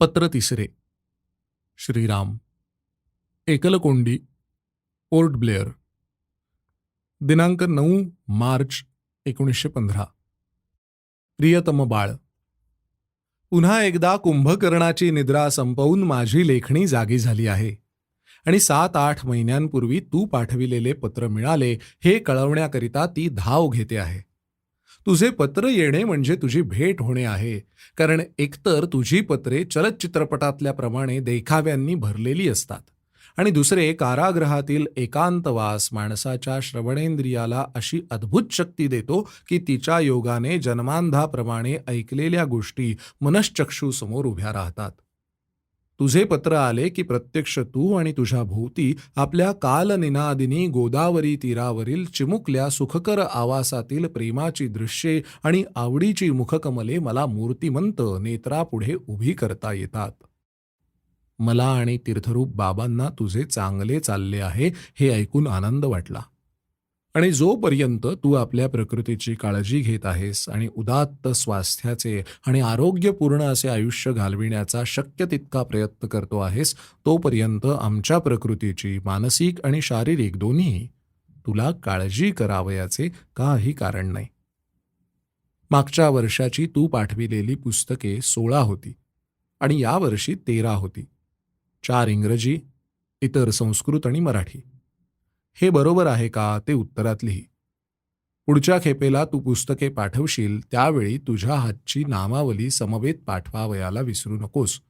पत्र तिसरे श्रीराम. एकलकोंडी. पोर्ट ब्लेअर दिनांक नऊ मार्च एकोणीसशे पंधरा. प्रियतम बाळ. पुन्हा एकदा कुंभकर्णाची निद्रा संपवून माझी लेखणी जागी झाली आहे आणि सात आठ महिन्यांपूर्वी तू पाठविलेले पत्र मिळाले हे कळवण्याकरिता ती धाव घेते आहे. तुझे पत्र येणे म्हणजे तुझी भेट होणे आहे. कारण एकतर तुझी पत्रे चलच्चित्रपटातल्याप्रमाणे देखाव्यांनी भरलेली असतात. आणि दुसरे कारागृहातील एकांतवास माणसाच्या श्रवणेंद्रियाला अशी अद्भुत शक्ती देतो की तिच्या योगाने जन्मांधाप्रमाणे ऐकलेल्या गोष्टी मनश्चक्षूसमोर उभ्या राहतात. तुझे पत्र आले की प्रत्यक्ष तू आणि तुझ्या भोवती आपल्या कालनिनादिनी गोदावरी तीरावरील चिमुकल्या सुखकर आवासातील प्रेमाची दृश्ये आणि आवडीची मुखकमले मला मूर्तिमंत नेत्रापुढे उभी करता येतात. मला आणि तीर्थरूप बाबांना तुझे चांगले चालले आहे हे ऐकून आनंद वाटला. आणि जोपर्यंत तू आपल्या प्रकृतीची काळजी घेत आहेस आणि उदात्त स्वास्थ्याचे आणि आरोग्यपूर्ण असे आयुष्य घालविण्याचा शक्य तितका प्रयत्न करतो आहेस तोपर्यंत आमच्या प्रकृतीची मानसिक आणि शारीरिक दोन्ही तुला काळजी करावयाचे काही कारण नाही. मागच्या वर्षाची तू पाठविलेली पुस्तके सोळा होती आणि यावर्षी तेरा होती. चार इंग्रजी इतर संस्कृत आणि मराठी. हे बरोबर आहे का ते उत्तरात लिही. पुढच्या खेपेला तू पुस्तके पाठवशील त्यावेळी तुझ्या हातची नामावली समवेत पाठवावयाला विसरू नकोस.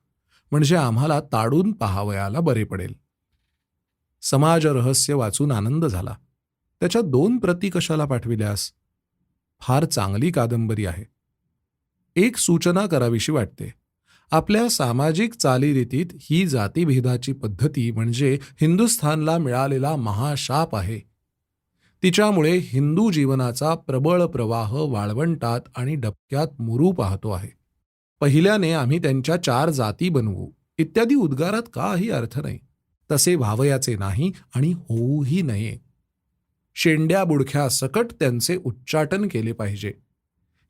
म्हणजे आम्हाला ताडून पहावयाला बरे पडेल. समाज रहस्य वाचून आनंद झाला. त्याच्या दोन प्रती कशाला पाठविल्यास? फार चांगली कादंबरी आहे. एक सूचना करावीशी वाटते. आपल्या सामाजिक चालीरीतीत ही जातीभेदाची पद्धती म्हणजे हिंदुस्थानला मिळालेला महाशाप आहे. तिच्यामुळे हिंदू जीवनाचा प्रबळ प्रवाह वाळवंटात आणि डबक्यात मुरू पाहतो आहे. पहिल्याने आम्ही त्यांच्या चार जाती बनवू. इत्यादी उद्गारात काही अर्थ नाही. तसे व्हावयाचे नाही आणि होऊही नये. शेंड्या बुडख्या सकट त्यांचे उच्चाटन केले पाहिजे.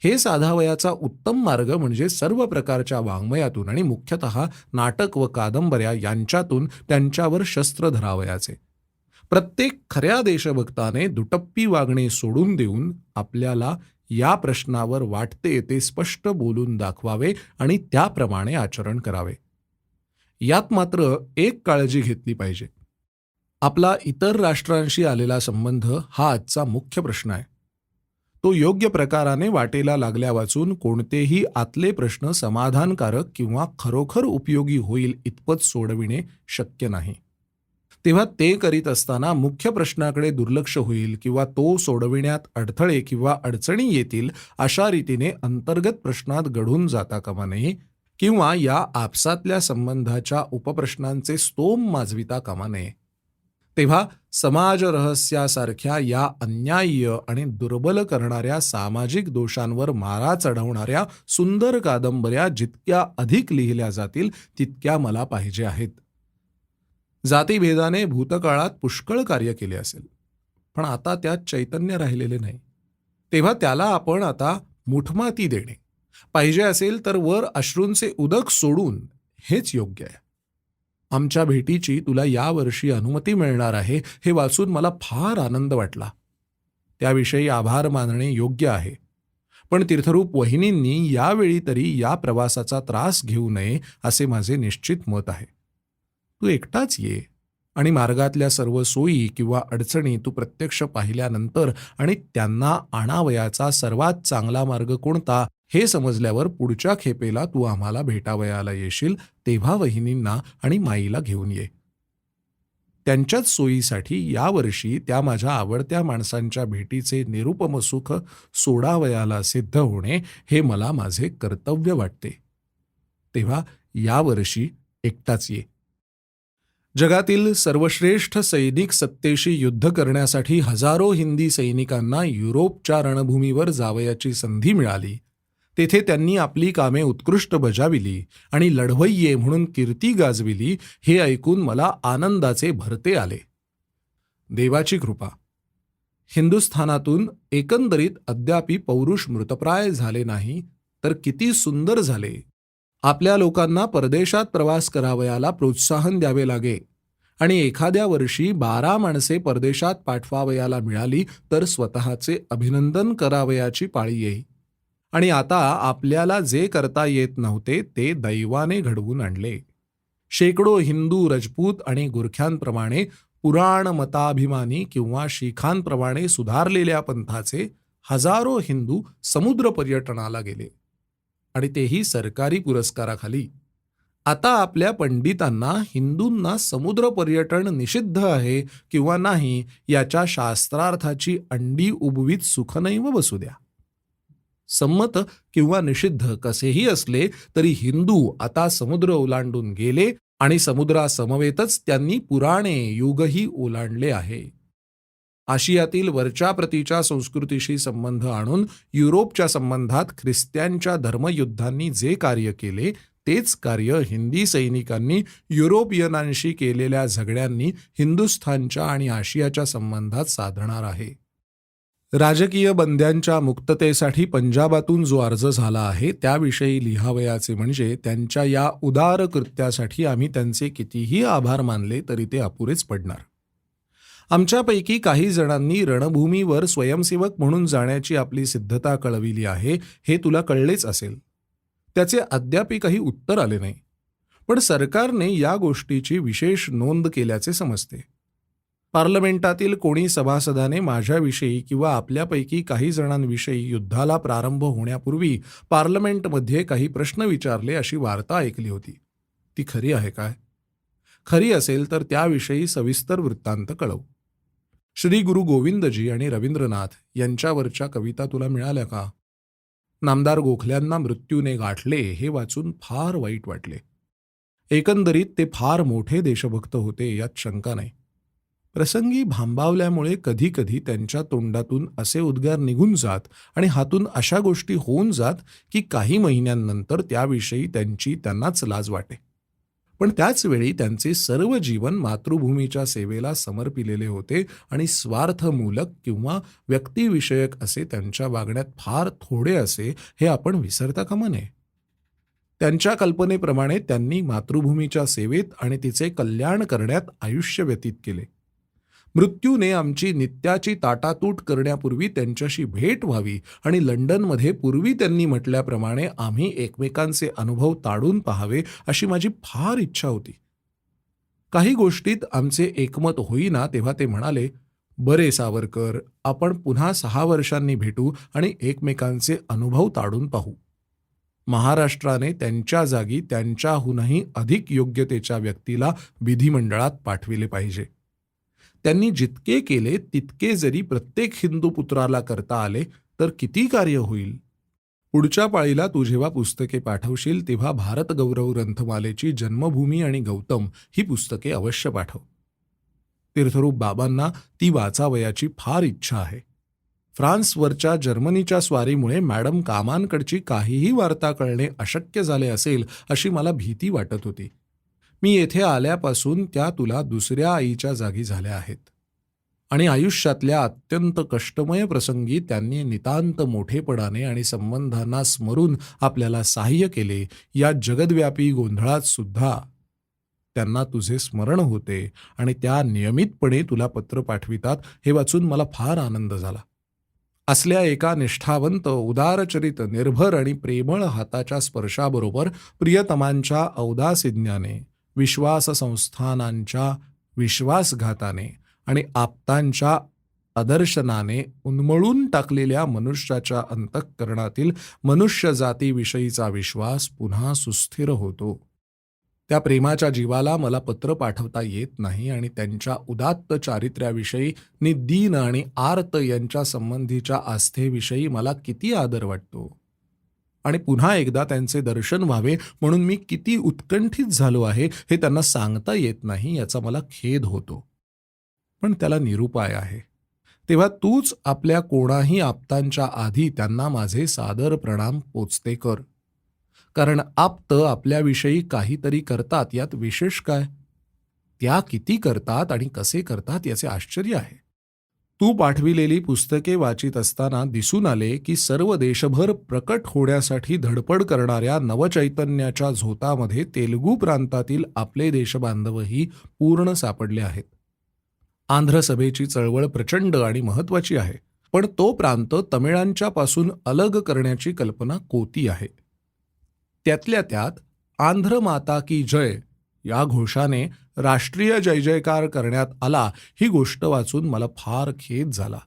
हे साधावयाचा उत्तम मार्ग म्हणजे सर्व प्रकारच्या वाङ्मयातून आणि मुख्यतः नाटक व कादंबऱ्या यांच्यातून त्यांच्यावर शस्त्र धरावयाचे. प्रत्येक खऱ्या देशभक्ताने दुटप्पी वागणे सोडून देऊन आपल्याला या प्रश्नावर वाटते ते स्पष्ट बोलून दाखवावे आणि त्याप्रमाणे आचरण करावे. यात मात्र एक काळजी घेतली पाहिजे. आपला इतर राष्ट्रांशी आलेला संबंध हा आजचा मुख्य प्रश्न आहे. तो योग्य प्रकाराने वाटेला लागल्या वाचून कोणतेही आतले प्रश्न समाधानकारक किंवा खरोखर उपयोगी होईल इतपत सोडविणे शक्य नाही. तेव्हा ते करीत असताना मुख्य प्रश्नाकडे दुर्लक्ष होईल किंवा तो सोडविण्यात अडथळे किंवा अडचणी येतील अशा रीतीने अंतर्गत प्रश्नात घडून जाता कामा नये किंवा या आपसातल्या संबंधाच्या उपप्रश्नांचे स्तोम माजविता कामा नये. तेव्हा समाज रहस्यासारख्या या अन्याय्य आणि दुर्बल करणाऱ्या सामाजिक दोषांवर मारा चढवणाऱ्या सुंदर कादंबऱ्या जितक्या अधिक लिहिल्या जातील तितक्या मला पाहिजे आहेत. जातीभेदाने भूतकाळात पुष्कळ कार्य केले असेल पण आता त्यात चैतन्य राहिलेले नाही. तेव्हा त्याला आपण आता मुठमाती देणे. पाहिजे असेल तर वर अश्रूंचे उदक सोडून हेच योग्य आहे. आमच्या भेटीची तुला यावर्षी अनुमती मिळणार आहे हे वाचून मला फार आनंद वाटला. त्याविषयी आभार मानणे योग्य आहे. पण तीर्थरूप वहिनींनी यावेळी तरी या प्रवासाचा त्रास घेऊ नये असे माझे निश्चित मत आहे. तू एकटाच ये आणि मार्गातल्या सर्व सोयी किंवा अडचणी तू प्रत्यक्ष पाहिल्यानंतर आणि त्यांना आणावयाचा सर्वात चांगला मार्ग कोणता? हे समजल्यावर पुढच्या खेपेला तू आम्हाला भेटावयाला येशील तेव्हा वहिनींना आणि माईला घेऊन ये. त्यांच्याच सोयीसाठी यावर्षी त्या माझ्या आवडत्या माणसांच्या भेटीचे निरुपम सुख सोडावयाला सिद्ध होणे हे मला माझे कर्तव्य वाटते. तेव्हा यावर्षी एकटाच ये. जगातील सर्वश्रेष्ठ सैनिक सत्तेशी युद्ध करण्यासाठी हजारो हिंदी सैनिकांना युरोपच्या रणभूमीवर जावयाची संधी मिळाली. तेथे त्यांनी आपली कामे उत्कृष्ट बजाविली आणि लढवय्ये म्हणून कीर्ती गाजविली हे ऐकून मला आनंदाचे भरते आले. देवाची कृपा. हिंदुस्थानातून एकंदरीत अद्यापी पौरुष मृतप्राय झाले नाही तर किती सुंदर झाले. आपल्या लोकांना परदेशात प्रवास करावयाला प्रोत्साहन द्यावे लागे. आणि एखाद्या वर्षी बारा माणसे परदेशात पाठवावयाला मिळाली तर स्वतःचे अभिनंदन करावयाची पाळी येई. आणि आता आपल्याला जे करता येत नव्हते ते दैवाने घडवून आणले. शेकडो हिंदू रजपूत आणि गुरख्यांप्रमाणे पुराण मताभिमानी किंवा शिखांप्रमाणे सुधारलेल्या पंथाचे हजारो हिंदू समुद्र पर्यटनाला गेले आणि तेही सरकारी पुरस्काराखाली. आता आपल्या पंडितांना हिंदूंना समुद्र पर्यटन निषिद्ध आहे किंवा नाही याच्या शास्त्रार्थाची अंडी उबवीत सुखनैव बसू द्या. संमत किंवा निषिद्ध कसेही असले तरी हिंदू आता समुद्र ओलांडून गेले आणि समुद्रासमवेतच त्यांनी पुराणे युगही ओलांडले आहे. आशियातील वरच्या प्रतीच्या संस्कृतीशी संबंध आणून युरोपच्या संबंधात ख्रिस्त्यांच्या धर्मयुद्धांनी जे कार्य केले तेच कार्य हिंदी सैनिकांनी युरोपियनांशी केलेल्या झगड्यांनी हिंदुस्थानच्या आणि आशियाच्या संबंधात साधणार आहे. राजकीय बंद्यांच्या मुक्ततेसाठी पंजाबातून जो अर्ज झाला आहे त्याविषयी लिहावयाचे म्हणजे त्यांच्या या उदार कृत्यासाठी आम्ही त्यांचे कितीही आभार मानले तरी ते अपुरेच पडणार. आमच्यापैकी काही जणांनी रणभूमीवर स्वयंसेवक म्हणून जाण्याची आपली सिद्धता कळविली आहे हे तुला कळलेच असेल. त्याचे अद्यापही काही उत्तर आले नाही. पण सरकारने या गोष्टीची विशेष नोंद केल्याचे समजते. पार्लमेंटातील कोणी सभासदाने माझ्याविषयी किंवा आपल्यापैकी काही जणांविषयी युद्धाला प्रारंभ होण्यापूर्वी पार्लमेंटमध्ये काही प्रश्न विचारले अशी वार्ता ऐकली होती. ती खरी आहे काय? खरी असेल तर त्याविषयी सविस्तर वृत्तांत कळव. श्री गुरु गोविंदजी आणि रवींद्रनाथ यांच्यावरच्या कविता तुला मिळाल्या का? नामदार गोखल्यांना मृत्यूने गाठले हे वाचून फार वाईट वाटले. एकंदरीत ते फार मोठे देशभक्त होते यात शंका नाही. प्रसंगी भांबावल्यामुळे कधी कधी त्यांच्या तोंडातून असे उद्गार निघून जात आणि हातून अशा गोष्टी होऊन जात की काही महिन्यांनंतर त्याविषयी त्यांची त्यांनाच लाज वाटे. पण त्याचवेळी त्यांचे सर्व जीवन मातृभूमीच्या सेवेला समर्पिलेले होते आणि स्वार्थमूलक किंवा व्यक्तिविषयक असे त्यांच्या वागण्यात फार थोडे असे हे आपण विसरता कामा नये. त्यांच्या कल्पनेप्रमाणे त्यांनी मातृभूमीच्या सेवेत आणि तिचे कल्याण करण्यात आयुष्य व्यतीत केले. मृत्यूने आमची नित्याची ताटातूट करण्यापूर्वी त्यांच्याशी भेट व्हावी आणि लंडनमध्ये पूर्वी त्यांनी म्हटल्याप्रमाणे आम्ही एकमेकांचे अनुभव ताडून पाहावे अशी माझी फार इच्छा होती. काही गोष्टीत आमचे एकमत होईना तेव्हा ते म्हणाले बरे सावरकर आपण पुन्हा सहा वर्षांनी भेटू आणि एकमेकांचे अनुभव ताडून पाहू. महाराष्ट्राने त्यांच्या जागी त्यांच्याहूनही अधिक योग्यतेच्या व्यक्तीला विधिमंडळात पाठविले पाहिजे. त्यांनी जितके केले तितके जरी प्रत्येक हिंदू पुत्राला करता आले तर किती कार्य होईल? पुढच्या पाळीला तू जेव्हा पुस्तके पाठवशील तेव्हा भारत गौरव ग्रंथमालेची जन्मभूमी आणि गौतम ही पुस्तके अवश्य पाठव. तीर्थरूप बाबांना ती वाचावयाची फार इच्छा आहे. फ्रान्सवरच्या जर्मनीच्या स्वारीमुळे मॅडम कामांकडची काहीही वार्ता कळणे अशक्य झाले असेल अशी मला भीती वाटत होती. मी येथे आल्यापासून त्या तुला दुसऱ्या आईच्या जागी झाल्या आहेत. आणि आयुष्यातल्या अत्यंत कष्टमय प्रसंगी त्यांनी नितांत मोठेपणाने आणि संबंधांना स्मरून आपल्याला सहाय्य केले या जगदव्यापी गोंधळात सुद्धा. त्यांना तुझे स्मरण होते आणि त्या नियमितपणे तुला पत्र पाठवितात हे वाचून मला फार आनंद झाला. असल्या एका निष्ठावंत उदारचरित निर्भर आणि प्रेमळ हाताच्या स्पर्शाबरोबर प्रियतमांच्या औदासिज्ञाने विश्वास संस्थानांच्या विश्वासघाताने आणि आप्तांच्या आदर्शनाने उन्मळून टाकलेल्या मनुष्याच्या अंतःकरणातील मनुष्य जातीविषयीचा विश्वास पुन्हा सुस्थिर होतो. त्या प्रेमाच्या जीवाला मला पत्र पाठवता येत नाही आणि त्यांच्या उदात्त चारित्र्याविषयी नि दीन आणि आर्त यांच्या संबंधीच्या आस्थेविषयी मला किती आदर वाटतो? आणि पुन्हा एकदा त्यांचे दर्शन व्हावे म्हणून मी किती उत्कंठित झालो आहे हे त्यांना सांगता येत नाही याचा मला खेद होतो. पण त्याला निरुपाय आहे. तेव्हा तूच आपल्या कोणाही आप्तांच्या आधी त्यांना माझे सादर प्रणाम पोचते कर. कारण आप्त आपल्याविषयी काहीतरी करतात यात विशेष काय? त्या किती करतात आणि कसे करतात याचे आश्चर्य आहे. तू पाठविलेली पुस्तके वाचित असताना दिसून आले की सर्व देशभर प्रकट होण्यासाठी धडपड करणाऱ्या नवचैतन्याच्या झोतामध्ये तेलुगू प्रांतातील आपले देशबांधवही पूर्ण सापडले आहेत. आंध्र सभेची चळवळ प्रचंड आणि महत्वाची आहे पण तो प्रांत तमिळांच्या पासून अलग करण्याची कल्पना कोती आहे. त्यातल्या त्यात आंध्र माता की जय या घोषाने राष्ट्रीय जय जयकार करण्यात आला ही गोष्ट वाचून मला फार खेद झाला.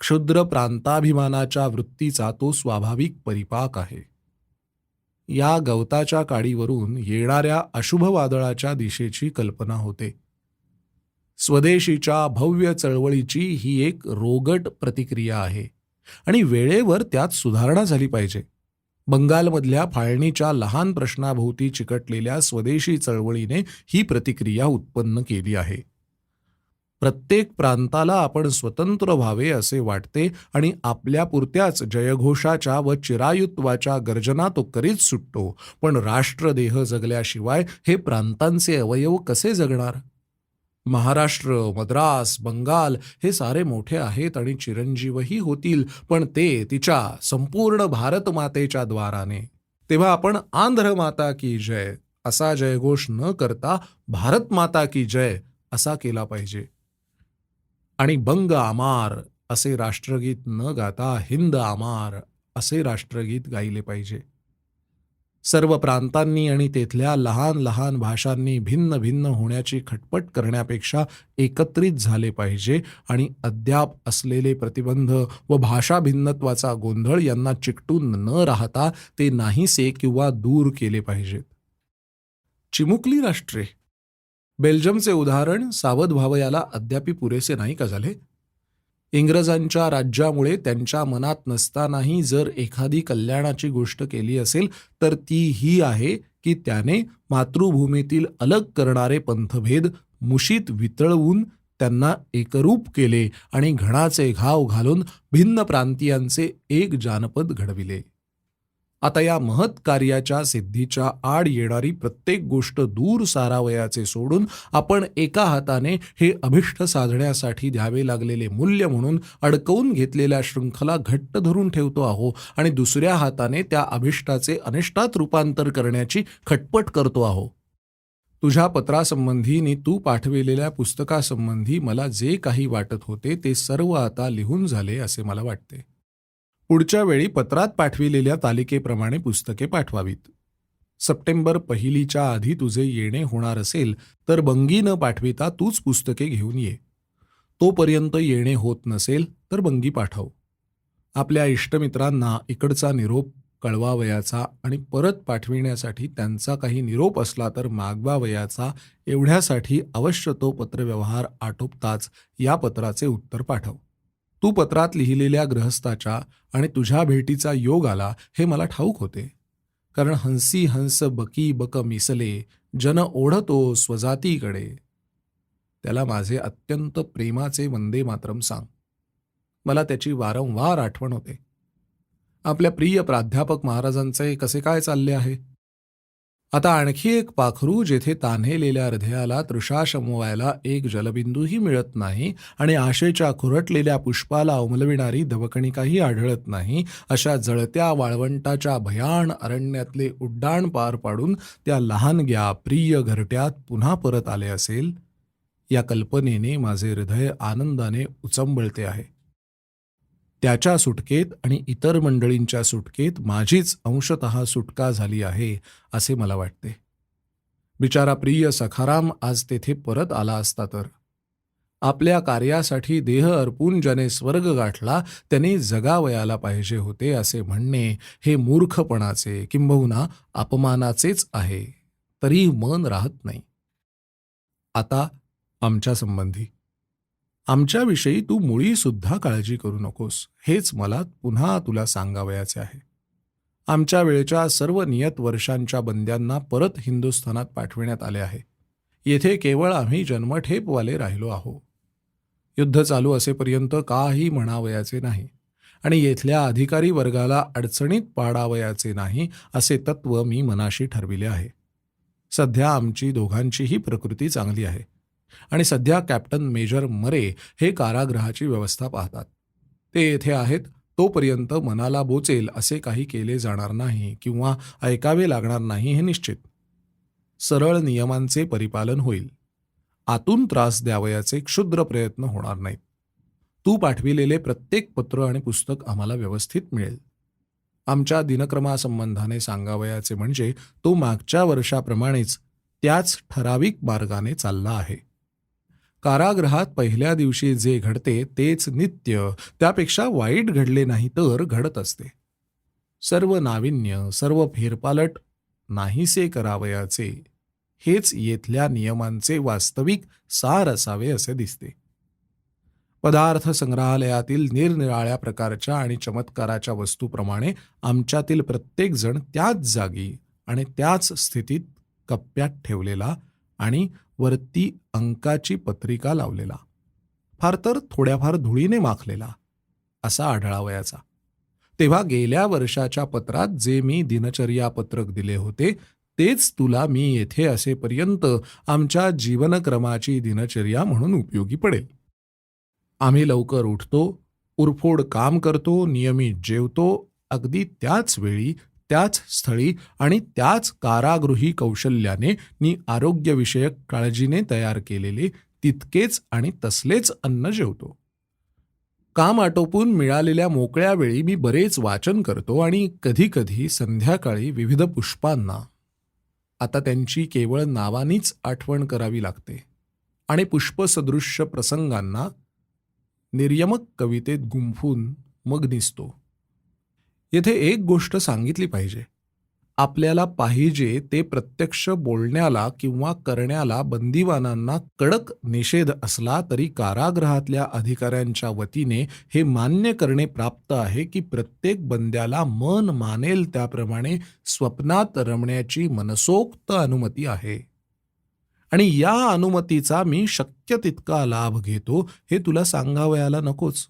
क्षुद्र प्रांताभिमानाच्या वृत्तीचा तो स्वाभाविक परिपाक आहे. या गवताच्या काडीवरून येणाऱ्या अशुभ वादळाच्या दिशेची कल्पना होते. स्वदेशीच्या भव्य चळवळीची ही एक रोगट प्रतिक्रिया आहे आणि वेळेवर त्यात सुधारणा झाली पाहिजे. बंगालमधल्या फाळणीच्या लहान प्रश्नाभोवती चिकटलेल्या स्वदेशी चळवळीने ही प्रतिक्रिया उत्पन्न केली आहे. प्रत्येक प्रांताला आपण स्वतंत्र व्हावे असे वाटते आणि आपल्या पुरत्याच जयघोषाच्या व चिरायुत्वाच्या गर्जना तो करीत सुटतो. पण राष्ट्रदेह जगल्याशिवाय हे प्रांतांचे अवयव कसे जगणार? महाराष्ट्र मद्रास बंगाल हे सारे मोठे आहेत आणि चिरंजीवही होतील पण ते तिच्या संपूर्ण भारत मातेच्या द्वाराने. तेव्हा आपण आंध्र माता की जय असा जयघोष न करता भारत माता की जय असा केला पाहिजे. आणि बंग आमार असे राष्ट्रगीत न गाता हिंद आमार असे राष्ट्रगीत गायले पाहिजे. सर्व प्रांतांनी आणि तेथल्या लहान लहान भाषांनी भिन्न भिन्न होण्याची खटपट करण्यापेक्षा एकत्रित झाले पाहिजे आणि अद्याप असलेले प्रतिबंध व भाषा भिन्नत्वाचा गोंधळ यांना चिकटून न राहता ते नाहीसे किंवा दूर केले पाहिजेत. चिमुकली राष्ट्रे. बेल्जियमचे उदाहरण सावध व्हावयाला अद्यापी पुरेसे नाही का झाले? इंग्रजांच्या राज्यामुळे त्यांच्या मनात नसतानाही जर एखादी कल्याणाची गोष्ट केली असेल तर ती ही आहे की त्याने मातृभूमीतील अलग करणारे पंथभेद मुशीत वितळवून त्यांना एकरूप केले आणि घणाचे घाव घालून भिन्न प्रांतीयांचे एक जानपद घडविले. आता या महत् कार्याच्या सिद्धीच्या आड येणारी प्रत्येक गोष्ट दूर सारावयाचे सोडून आपण एका हाताने हे अभिष्ट साधण्यासाठी द्यावे लागलेले मूल्य म्हणून अडकवून घेतलेल्या शृंखला घट्ट धरून ठेवतो आहो आणि दुसऱ्या हाताने त्या अभिष्टाचे अनिष्टात रूपांतर करण्याची खटपट करतो आहो. तुझ्या पत्रासंबंधीने तू पाठविलेल्या पुस्तकासंबंधी मला जे काही वाटत होते ते सर्व आता लिहून झाले असे मला वाटते. पुढच्या वेळी पत्रात पाठविलेल्या तालिकेप्रमाणे पुस्तके पाठवावीत. सप्टेंबर पहिलीच्या आधी तुझे येणे होणार असेल तर बंगी न पाठविता तूच पुस्तके घेऊन ये. तोपर्यंत येणे होत नसेल तर बंगी पाठव. आपल्या इष्टमित्रांना इकडचा निरोप कळवावयाचा आणि परत पाठविण्यासाठी त्यांचा काही निरोप असला तर मागवावयाचा एवढ्यासाठी अवश्य तो पत्रव्यवहार आटोपताच या पत्राचे उत्तर पाठव. तू पत्रात लिहिलेल्या ग्रहस्थाच्या आणि तुझ्या भेटीचा योग आला हे मला ठाऊक होते. कारण हंसी हंस बकी बक मिसले जन ओढतो स्वजातीकडे. त्याला माझे अत्यंत प्रेमाचे वंदे मातरम सांग. मला त्याची वारंवार आठवण होते. आपल्या प्रिय प्राध्यापक महाराजांचे कसे काय चालले आहे? आता आणखी एक पाखरू जेथे तान्हेलेल्या हृदयाला तृषा शमवायला एक जलबिंदूही मिळत नाही आणि आशेच्या खुरटलेल्या पुष्पाला उमलविणारी धवकणिकाही आढळत नाही अशा जळत्या वाळवंटाच्या भयाण अरण्यातले उड्डाण पार पाडून त्या लहानग्या प्रिय घरट्यात पुन्हा परत आले असेल? या कल्पनेने माझे हृदय आनंदाने उचंबळते आहे. त्याच्या सुटकेत आणि इतर मंडळींच्या सुटकेत माझीच अंशतः सुटका झाली आहे असे मला वाटते. बिचारा प्रिय सखाराम आज तेथे परत आला असता तर. आपल्या कार्यासाठी देह अर्पून ज्याने स्वर्ग गाठला त्याने जगावयाला पाहिजे होते असे म्हणणे हे मूर्खपणाचे किंबहुना अपमानाचेच आहे. तरी मन राहत नाही. आता आमच्या संबंधी. आमच्याविषयी तू मुळी सुद्धा काळजी करू नकोस. हेच मला पुन्हा तुला सांगावयाचे आहे. आमच्या वेळच्या सर्व नियत वर्षांच्या बंद्यांना परत हिंदुस्थानात पाठविण्यात आले आहे. येथे केवळ आम्ही जन्मठेपवाले राहिलो आहो. युद्ध चालू असेपर्यंत काही म्हणावयाचे नाही आणि येथल्या अधिकारी वर्गाला अडचणीत पाडावयाचे नाही असे तत्व मी मनाशी ठरविले आहे. सध्या आमची दोघांचीही प्रकृती चांगली आहे. आणि सध्या कॅप्टन मेजर मरे हे कारागृहाची व्यवस्था पाहतात. ते येथे आहेत तोपर्यंत मनाला बोचेल असे काही केले जाणार नाही किंवा ऐकावे लागणार नाही हे निश्चित. सरळ नियमांचे परिपालन होईल. आतून त्रास द्यावयाचे क्षुद्र प्रयत्न होणार नाहीत. तू पाठविलेले प्रत्येक पत्र आणि पुस्तक आम्हाला व्यवस्थित मिळेल. आमच्या दिनक्रमासंबंधाने सांगावयाचे म्हणजे तो मागच्या वर्षाप्रमाणेच त्याच ठराविक मार्गाने चालला आहे. कारागृहात पहिल्या दिवशी जे घडते तेच नित्य त्यापेक्षा वाईट घडले नाही तर घडत असते. सर्व नाविन्य सर्व फेरपालट नाहीसे करावयाचे हेच येथल्या नियमांचे वास्तविक सार असावे असे दिसते. पदार्थ संग्रहालयातील निरनिराळ्या प्रकारच्या आणि चमत्काराच्या वस्तूप्रमाणे आमच्यातील प्रत्येकजण त्याच जागी आणि त्याच स्थितीत कप्प्यात ठेवलेला आणि वरती अंकाची पत्रिका लावलेला. फार तर थोड्याफार धुळीने माखलेला असा आढळावयाचा. तेव्हा गेल्या वर्षाच्या पत्रात जे मी दिनचर्या पत्रक दिले होते तेच तुला मी येथे असेपर्यंत आमच्या जीवनक्रमाची दिनचर्या म्हणून उपयोगी पडेल. आम्ही लवकर उठतो उरफोड काम करतो नियमित जेवतो अगदी त्याच वेळी त्याच स्थळी आणि त्याच कारागृही कौशल्याने मी आरोग्यविषयक काळजीने तयार केलेले तितकेच आणि तसलेच अन्न जेवतो. काम आटोपून मिळालेल्या मोकळ्या वेळी मी बरेच वाचन करतो आणि कधीकधी संध्याकाळी विविध पुष्पांना. आता त्यांची केवळ नावानीच आठवण करावी लागते आणि पुष्पसदृश्य प्रसंगांना निर्यमक कवितेत गुंफून मग निसतो येथे एक गोष्ट सांगितली पाहिजे. आपल्याला पाहिजे ते प्रत्यक्ष बोलण्याला किंवा करण्याला बंदिवानांना कडक निषेध असला तरी कारागृहातल्या अधिकाऱ्यांच्या वतीने हे मान्य करणे प्राप्त आहे की प्रत्येक बंद्याला मन मानेल त्याप्रमाणे स्वप्नात रमण्याची मनसोक्त अनुमती आहे. आणि या अनुमतीचा मी शक्य तितका लाभ घेतो हे तुला सांगावयाला नकोच.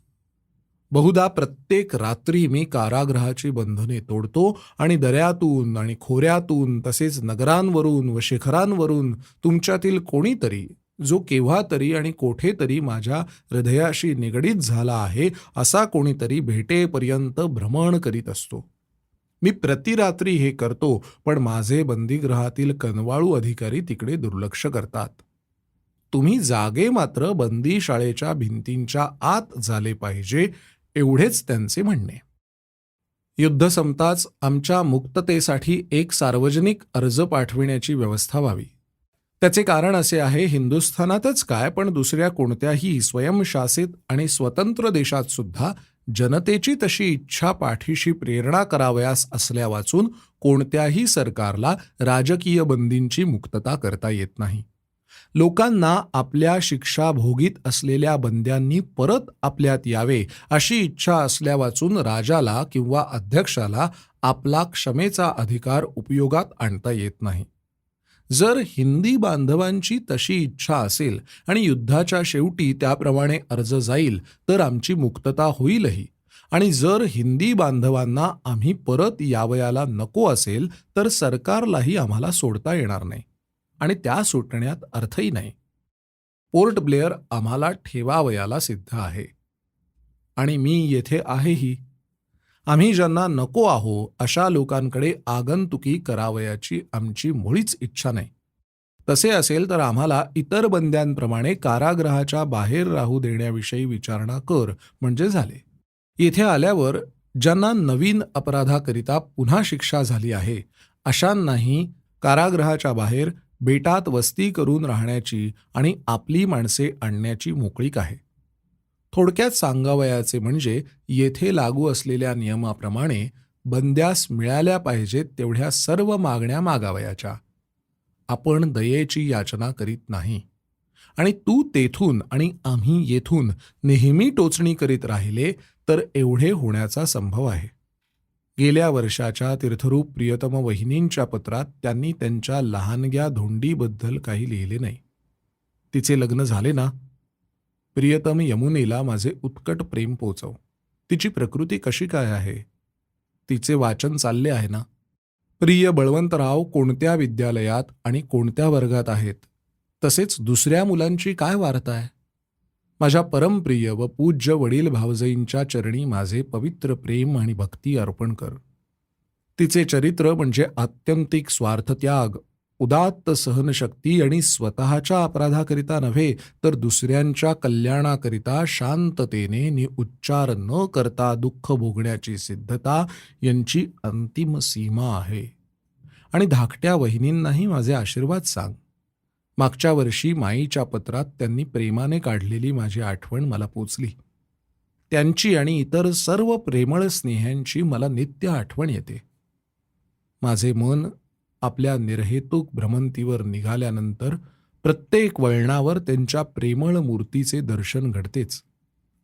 बहुधा प्रत्येक रात्री मी कारागृहाची बंधने तोडतो आणि दऱ्यातून आणि खोऱ्यातून तसेच नगरांवरून व शिखरांवरून तुमच्यातील कोणीतरी जो केव्हा तरी आणि कोठेतरी माझ्या हृदयाशी निगडीत झाला आहे असा कोणीतरी भेटेपर्यंत भ्रमण करीत असतो. मी प्रतिरात्री हे करतो पण माझे बंदीगृहातील कनवाळू अधिकारी तिकडे दुर्लक्ष करतात. तुम्ही जागे मात्र बंदी शाळेच्या भिंतींच्या आत झाले पाहिजे एवढेच त्यांचे म्हणणे. युद्ध संपताच आमच्या मुक्ततेसाठी एक सार्वजनिक अर्ज पाठविण्याची व्यवस्था व्हावी. त्याचे कारण असे आहे हिंदुस्थानातच काय पण दुसऱ्या कोणत्याही स्वयंशासित आणि स्वतंत्र देशात सुद्धा जनतेची तशी इच्छा पाठीशी प्रेरणा करावयास असल्या वाचून कोणत्याही सरकारला राजकीय बंदींची मुक्तता करता येत नाही. लोकांना आपल्या शिक्षा भोगीत असलेल्या बंद्यांनी परत आपल्यात यावे अशी इच्छा असल्या वाचून राजाला किंवा अध्यक्षाला आपला क्षमेचा अधिकार उपयोगात आणता येत नाही. जर हिंदी बांधवांची तशी इच्छा असेल आणि युद्धाच्या शेवटी त्याप्रमाणे अर्ज जाईल तर आमची मुक्तता होईलही. आणि जर हिंदी बांधवांना आम्ही परत यावयाला नको असेल तर सरकारलाही आम्हाला सोडता येणार नाही. आणि त्या सुटण्यात अर्थही नाही. पोर्ट ब्लेअर आम्हाला ठेवावयाला सिद्ध आहे. आणि मी येथे आहेही. आम्ही ज्यांना नको आहो अशा लोकांकडे आगंतुकी करावयाची आमची मुळीच इच्छा नाही. तसे असेल तर आम्हाला इतर बंद्यांप्रमाणे कारागृहाच्या बाहेर राहू देण्याविषयी विचारणा कर म्हणजे झाले. येथे आल्यावर ज्यांना नवीन अपराधाकरिता पुन्हा शिक्षा झाली आहे अशांनाही कारागृहाच्या बाहेर बेटात वस्ती करून राहण्याची आणि आपली माणसे आणण्याची मोकळीक आहे. थोडक्यात सांगावयाचे म्हणजे येथे लागू असलेल्या नियमाप्रमाणे बंद्यास मिळाल्या पाहिजेत तेवढ्या सर्व मागण्या मागावयाच्या. आपण दयेची याचना करीत नाही. आणि तू तेथून आणि आम्ही येथून नेहमी टोचणी करीत राहिले तर एवढे होण्याचा संभव आहे. गेल्या वर्षाच्या तीर्थरूप प्रियतम वहिनींच्या पत्रात त्यांनी त्यांच्या लहानग्या धोंडीबद्दल काही लिहिले नाही. तिचे लग्न झाले ना? प्रियतम यमुनेला माझे उत्कट प्रेम पोचव. तिची प्रकृती कशी काय आहे? तिचे वाचन चालले आहे ना? प्रिय बळवंतराव कोणत्या विद्यालयात आणि कोणत्या वर्गात आहेत? तसेच दुसऱ्या मुलांची काय वार्ता आहे? माझ्या परमप्रिय व पूज्य वडील भावजईंच्या चरणी माझे पवित्र प्रेम आणि भक्ती अर्पण कर. तिचे चरित्र म्हणजे आत्यंतिक स्वार्थत्याग उदात्त सहनशक्ती आणि स्वतःच्या अपराधाकरिता नव्हे तर दुसऱ्यांच्या कल्याणाकरिता शांततेने नि उच्चार न करता दुःख भोगण्याची सिद्धता यांची अंतिम सीमा आहे. आणि धाकट्या वहिनींनाही माझे आशीर्वाद सांग. मागच्या वर्षी माईच्या पत्रात त्यांनी प्रेमाने काढलेली माझी आठवण मला पोचली. त्यांची आणि इतर सर्व प्रेमळ स्नेह्यांची मला नित्य आठवण येते. माझे मन आपल्या निर्हेतुक भ्रमंतीवर निघाल्यानंतर प्रत्येक वळणावर त्यांच्या प्रेमळ मूर्तीचे दर्शन घडतेच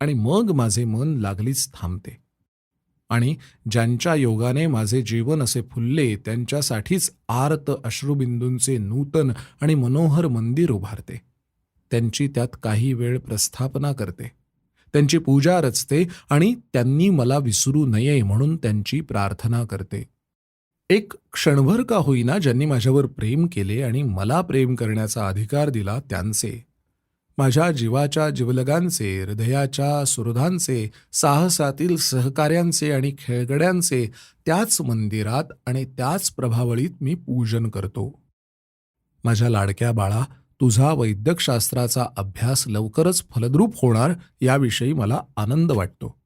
आणि मग माझे मन लागलीच थांबते. आणि ज्यांच्या योगाने माझे जीवन असे फुलले त्यांच्यासाठीच आर्त अश्रुबिंदूंचे नूतन आणि मनोहर मंदिर उभारते. त्यांची त्यात काही वेळ प्रस्थापना करते. त्यांची पूजा रचते आणि त्यांनी मला विसरू नये म्हणून त्यांची प्रार्थना करते. एक क्षणभर का होईना ज्यांनी माझ्यावर प्रेम केले आणि मला प्रेम करण्याचा अधिकार दिला त्यांचे. माझ्या जीवाच्या जिवलगांचे हृदयाच्या सुहृदांचे साहसातील सहकार्यांचे आणि खेळगड्यांचे त्याच मंदिरात आणि त्याच प्रभावळीत मी पूजन करतो. माझ्या लाडक्या बाळा तुझा वैद्यकशास्त्राचा अभ्यास लवकरच फलद्रूप होणार याविषयी मला आनंद वाटतो.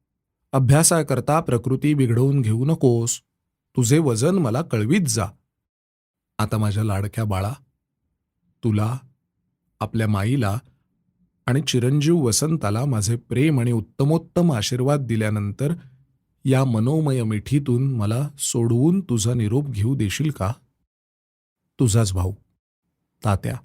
अभ्यासाकरता प्रकृती बिघडवून घेऊ नकोस. तुझे वजन मला कळवीत जा. आता माझ्या लाडक्या बाळा तुला आपल्या माईला आणि चिरंजीव वसंताला माझे प्रेम आणि उत्तमोत्तम आशीर्वाद दिल्यानंतर या मनोमय मिठीतून मला सोडवून तुझा निरोप घेऊ देशील का? तुझाच भाऊ तात्या.